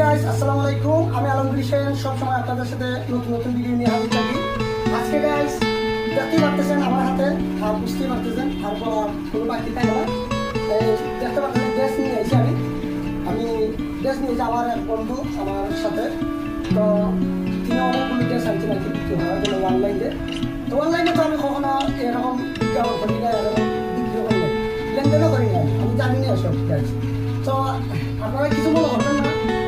Guys আসসালামু আলাইকুম। আমি আলমগীর সেন সবসময় আপনাদের সাথে নতুন নতুন ভিডিও নিয়ে হাজির থাকি। আজকে গাইস দেখতেই পারতেছেন আমার হাতে, আর বুঝতেই পারতেছেন, আর কোনো- বাকি থাকে না দেখতে পাচ্ছেন ড্রেস নিয়ে এসেছি আমি। আমি ড্রেস নিয়েছি আমার এক বন্ধু, আমার সাথে। তো তিনি অনেকগুলো ড্রেস আনছেন আর কি অনলাইনে তো অনলাইনে তো আমি কখনো এরকম বিজ্ঞাপন করি না, এরকম বিক্রি করি না, লেনদেনও করি না, আমি জানি না এসব গাইস তো আপনারা কিছু মনে না।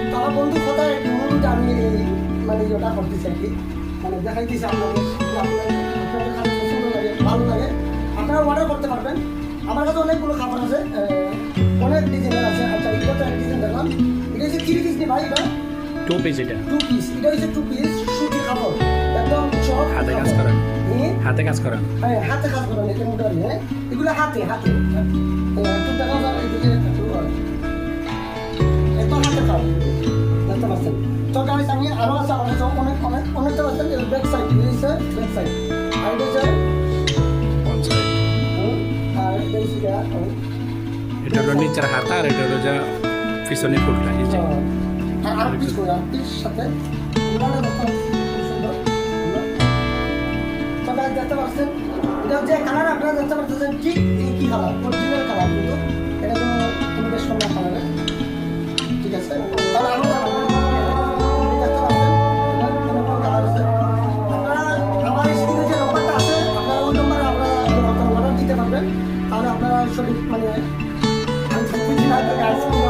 মূলত আমি এই মানে ওটা করতেছি আর কি। মানে দেখাইতেছি আপনাদের ভালো লাগে। আপনারা অর্ডার করতে পারবেন। আমার কাছে অনেকগুলো খাবার আছে অনেক ডিজাইনের আছে। আচ্ছা এটা তো এক ডিজাইন দেখলাম। এটা হচ্ছে থ্রি পিস ভাই এটা? টু পিস এটা। টু পিস এটা হচ্ছে টু পিস সুতি কাপড় একদম চক হাতে কাজ করা। হাতে কাজ করা হ্যাঁ হাতে কাজ করেন এটা মোটামুটি হ্যাঁ? এগুলো হাতে হাতে। একটু দেখা যায় এদিকে। একদম হাতে কাজ দেখতে পাচ্ছেন? তো গাইস আমি আরও আছে আমার কাছে অনেক অনেক অনেকটা পাচ্ছেন ব্যাক সাইড রয়েছে ব্যাক সাইড আর এটা হচ্ছে আর এটা হচ্ছে এটা হলো নিচের হাতা আর এটা হলো যা পিছনে এটা যে কালার আপনারা দেখতে পাচ্ছেন ঠিক কি কালার অরিজিনাল কালার কিন্তু এটা কোনো বেশ সুন্দর কালার আপনারা অর্ডার দিতে পারবেন তাহলে আপনারা